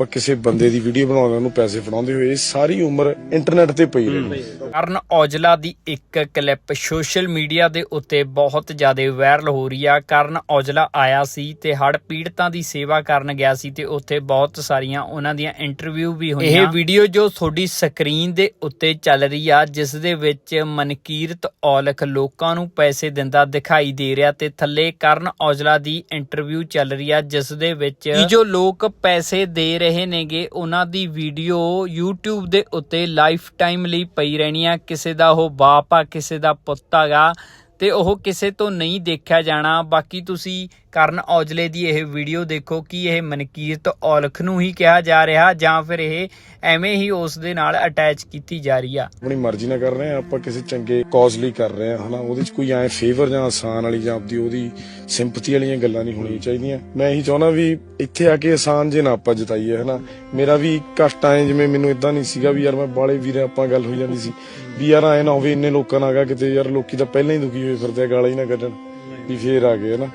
ਆਪਾਂ ਕਿਸੇ ਬੰਦੇ ਦੀ ਵੀਡੀਓ ਬਣਾਉਂਦੇ ਉਹਨੂੰ ਪੈਸੇ ਫੜਾਉਂਦੇ ਹੋਏ ਸਾਰੀ ਉਮਰ ਇੰਟਰਨੈਟ ਤੇ ਪਈ ਰਹਿੰਦੀ ਕਰਨ ਔਜਲਾ ਦੀ ਇੱਕ ਕਲਿੱਪ ਸੋਸ਼ਲ ਮੀਡੀਆ ਦੇ ਉੱਤੇ ਬਹੁਤ ਜ਼ਿਆਦਾ ਵਾਇਰਲ ਹੋ ਰਹੀ ਆ। ਕਰਨ ਔਜਲਾ ਆਇਆ ਸੀ ਤੇ ਹੜ੍ਹ ਪੀੜਤਾਂ ਦੀ ਸੇਵਾ ਕਰਨ ਗਿਆ ਸੀ ਤੇ ਉੱਥੇ ਬਹੁਤ ਸਾਰੀਆਂ ਉਹਨਾਂ ਦੀਆਂ ਇੰਟਰਵਿਊ ਵੀ ਹੋਈਆਂ। ਇਹ ਵੀਡੀਓ ਜੋ ਤੁਹਾਡੀ ਸਕਰੀਨ ਦੇ ਉੱਤੇ ਚੱਲ ਰਹੀ ਆ ਜਿਸ ਦੇ ਵਿੱਚ ਮਨਕੀਰਤ ਔਲਖ ਲੋਕਾਂ ਨੂੰ ਪੈਸੇ ਦਿੰਦਾ ਦਿਖਾਈ ਦੇ ਰਿਹਾ ਤੇ ਥੱਲੇ ਕਰਨ ਔਜਲਾ ਦੀ ਇੰਟਰਵਿਊ ਚੱਲ ਰਹੀ ਆ ਜਿਸ ਦੇ ਵਿੱਚ ਜੋ ਲੋਕ ਪੈਸੇ ਦੇ ਰਹੇ ਨੇਗੇ, ਉਹਨਾਂ ਦੀ ਵੀਡੀਓ YouTube ਦੇ ਉੱਤੇ ਲਾਈਫ ਟਾਈਮ ਲਈ ਪਈ ਰਹਿਣੀ ਆ। ਕਿਸੇ ਦਾ ਉਹ ਬਾਪ ਆ, ਕਿਸੇ ਦਾ ਪੁੱਤ ਹੈਗਾ, ਤੇ ਉਹ ਕਿਸੇ ਤੋਂ ਨਹੀਂ ਦੇਖਿਆ ਜਾਣਾ। ਬਾਕੀ ਤੁਸੀਂ ਕਰਨ ਔਜਲੇ ਦੀ ਇਹ ਵੀਡੀਓ ਦੇਖੋ ਕਿ ਇਹ ਮਨਕੀਰਤ ਔਲਖ ਨੂੰ ਹੀ ਕਿਹਾ ਜਾ ਰਿਹਾ ਜਾਂ ਫਿਰ ਇਹ ਐਵੇਂ ਹੀ ਉਸ ਦੇ ਨਾਲ ਅਟੈਚ ਕੀਤੀ ਜਾ ਰਹੀ ਆ। ਆਪਣੀ ਮਰਜ਼ੀ ਨਾਲ ਕਰ ਰਹੇ ਆ, ਆਪਾਂ ਕਿਸੇ ਚੰਗੇ ਕੌਜ਼ ਲਈ ਕਰ ਰਹੇ ਆ, ਹਨਾ? ਉਹਦੇ ਚ ਕੋਈ ਐ ਫੇਵਰ ਜਾਂ ਆਸਾਨ ਵਾਲੀ ਜਾਂ ਆਪਦੀ ਉਹਦੀ ਸਿੰਪਥੀ ਵਾਲੀਆਂ ਗੱਲਾਂ ਨਹੀਂ ਹੋਣੀਆਂ ਚਾਹੀਦੀਆਂ। ਮੈਂ ਇਹੀ ਚਾਹੁੰਦਾ ਵੀ ਇੱਥੇ ਆ ਕੇ ਆਸਾਨ ਜੇ ਨਾ ਆਪਾਂ ਜਤਾਈਏ, ਹਨਾ? ਮੇਰਾ ਵੀ ਕਸ਼ਟ ਆਏ ਜਿਵੇਂ ਮੈਨੂੰ ਇਦਾਂ ਨਹੀਂ ਸੀਗਾ ਵੀ ਯਾਰ ਮੈਂ ਬਾਲੇ ਵੀਰੇ ਆਪਾਂ ਗੱਲ ਹੋਈ ਜਾਂਦੀ ਸੀ ਵੀ ਯਾਰ ਐ ਨਾ ਹੋਵੇ, ਇੰਨੇ ਲੋਕਾਂ ਨਾਲ ਆਗਾ ਕਿਤੇ ਯਾਰ ਲੋਕੀ ਤਾਂ ਪਹਿਲਾਂ ਹੀ ਦੁਖੀ ਹੋਏ ਫਿਰਦੇ ਗਾਲਾਂ ਹੀ ਨਾ ਕੱਢਣ ਵੀ ਫੇਰ ਆ ਗਏ, ਹਨਾ?